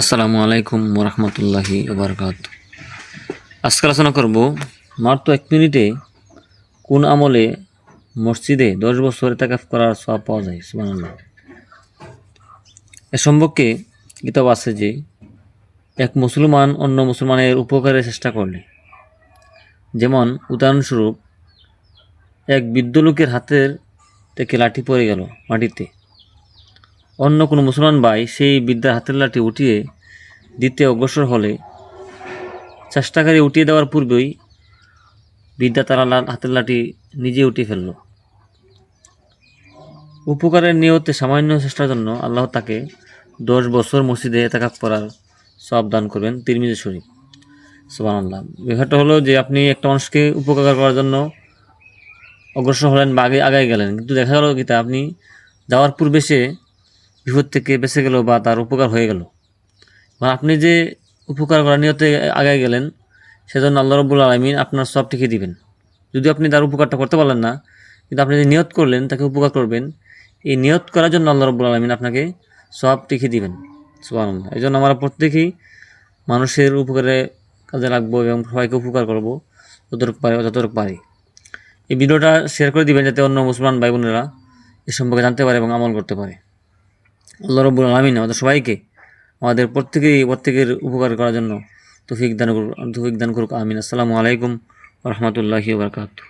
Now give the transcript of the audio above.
আসসালামু আলাইকুম ওরহমতুল্লাহি ওবরকাত। আজকে আলোচনা করব, মাত্র এক মিনিটে কোন আমলে মসজিদে দশ বছর এতাকাফ করার সব পাওয়া যায়? সুবহানাল্লাহ। এ সম্পর্কে কিতাব আছে যে, এক মুসলমান অন্য মুসলমানের উপকারের চেষ্টা করলে, যেমন উদাহরণস্বরূপ, এক বৃদ্ধ লোকের হাতের থেকে লাঠি পড়ে গেল মাটিতে অন্য কোনো মুসলমান ভাই সেই বিদ্যার হাতের উঠিয়ে দিতে অগ্রসর হলে চেষ্টাকারী উঠিয়ে দেওয়ার পূর্বেই বিদ্যা তারা হাতের লাঠি নিজে উঠিয়ে ফেলল। উপকারের নিয়তে সামান্য চেষ্টার জন্য আল্লাহ তাকে দশ বছর মসজিদে এতাকাফ করার সব দান করবেন তিরমিজি শরীফ। সুবান আল্লাহ ব্যাপারটা হলো যে আপনি একটা মানুষকে উপকার করার জন্য অগ্রসর হলেন বা আগে আগায় গেলেন, কিন্তু দেখা গেল কি আপনি যাওয়ার পূর্বে সে বিপদ থেকে বেঁচে গেল বা তার উপকার হয়ে গেল। বা আপনি যে উপকার করার নিয়তে আগায় গেলেন, সেজন্য আল্লাহ রব্বুল আলমিন আপনার সব ঠিকই দিবেন। যদি আপনি তার উপকারটা করতে পারলেন না, কিন্তু আপনি যে নিয়ত করলেন, তাকে উপকার করবেন, এই নিয়ত করার জন্য আল্লাহ রব্বুল আলমিন আপনাকে সব ঠিকই দিবেন। সুবাহ এই জন্য আমরা প্রত্যেকেই মানুষের উপকারে কাজে লাগবো এবং সবাইকে উপকার করব, যতটুকু পারি যতটুকু পারি। এই ভিডিওটা শেয়ার করে দিবেন, যাতে অন্য মুসলমান ভাই বোনেরা এ সম্পর্কে জানতে পারে এবং আমল করতে পারে। আল্লাহ রব্বুল আলমিন আমাদের সবাইকে আমাদের প্রত্যেকেই প্রত্যেকের উপকার করার জন্য তৌফিক দান করুক, তুফিক দান করুক, আমিন আসসালামু আলাইকুম রহমতুল্লাহি বারকাতু